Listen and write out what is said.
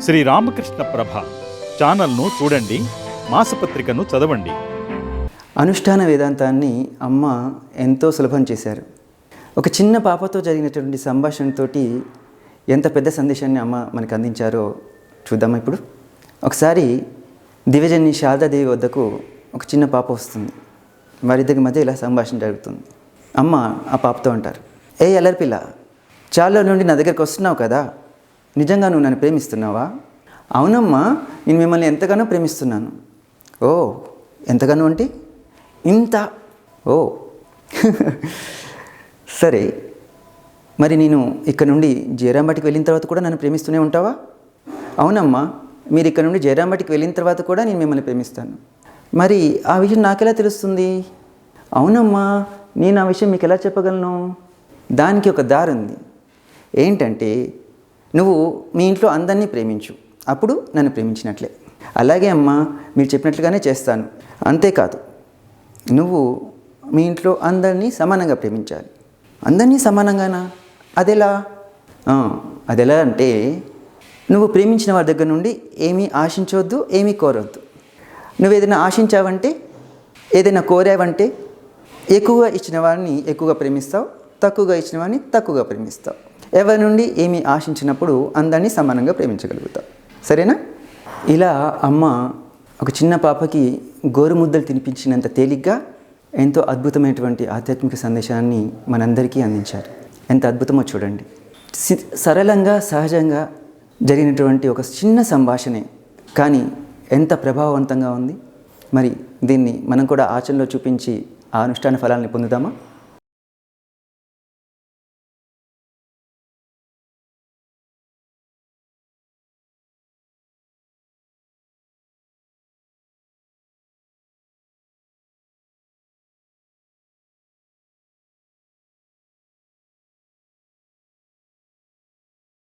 శ్రీ రామకృష్ణ ప్రభ ఛానల్ను చూడండి మాసపత్రికను చదవండి. అనుష్ఠాన వేదాంతాన్ని అమ్మ ఎంతో సులభం చేశారు. ఒక చిన్న పాపతో జరిగినటువంటి సంభాషణతోటి ఎంత పెద్ద సందేశాన్ని అమ్మ మనకు అందించారో చూద్దామా ఇప్పుడు? ఒకసారి దివ్యజని శారదాదేవి వద్దకు ఒక చిన్న పాప వస్తుంది. వారిద్దరి మధ్య ఇలా సంభాషణ జరుగుతుంది. అమ్మ ఆ పాపతో అంటారు ఏ అల్లరిపిల్ల చాలా నుండి నా దగ్గరికి వస్తున్నావు కదా? నిజంగా నువ్వు నన్ను ప్రేమిస్తున్నావా? అవునమ్మా నేను మిమ్మల్ని ఎంతగానో ప్రేమిస్తున్నాను. ఓ ఎంతగానో అంటే? ఇంత. ఓ. సరే మరి నేను ఇక్కడ నుండి జయరాంబటికి వెళ్ళిన తర్వాత కూడా నన్ను ప్రేమిస్తూనే ఉంటావా? అవునమ్మా మీరు ఇక్కడ నుండి జయరాంబటికి వెళ్ళిన తర్వాత కూడా నేను మిమ్మల్ని ప్రేమిస్తాను. మరి ఆ విషయం నాకెలా తెలుస్తుంది? అవునమ్మా నేను ఆ విషయం మీకు ఎలా చెప్పగలను? దానికి ఒక దారి ఉంది. ఏంటంటే నువ్వు మీ ఇంట్లో అందరినీ ప్రేమించు. అప్పుడు నన్ను ప్రేమించినట్లే. అలాగే అమ్మా మీరు చెప్పినట్లుగానే చేస్తాను. అంతేకాదు నువ్వు మీ ఇంట్లో అందరినీ సమానంగా ప్రేమించాలి. అందరినీ సమానంగానా? అదెలా? అదెలా అంటే నువ్వు ప్రేమించిన వారి దగ్గర నుండి ఏమీ ఆశించవద్దు ఏమీ కోరవద్దు. నువ్వు ఏదైనా ఆశించావంటే ఏదైనా కోరావంటే ఎక్కువగా ఇచ్చిన వారిని ఎక్కువగా ప్రేమిస్తావు తక్కువగా ఇచ్చిన వారిని తక్కువగా ప్రేమిస్తావు. ఎవరి నుండి ఏమి ఆశించినప్పుడు అందరినీ సమానంగా ప్రేమించగలుగుతాం. సరేనా? ఇలా అమ్మ ఒక చిన్న పాపకి గోరుముద్దలు తినిపించినంత తేలిగ్గా ఎంతో అద్భుతమైనటువంటి ఆధ్యాత్మిక సందేశాన్ని మనందరికీ అందించారు. ఎంత అద్భుతమో చూడండి. సి- సరళంగా సహజంగా జరిగినటువంటి ఒక చిన్న సంభాషణే. కానీ ఎంత ప్రభావవంతంగా ఉంది. మరి దీన్ని మనం కూడా ఆచరణలో చూపించి ఆ అనుష్ఠాన ఫలాన్ని పొందుదామా?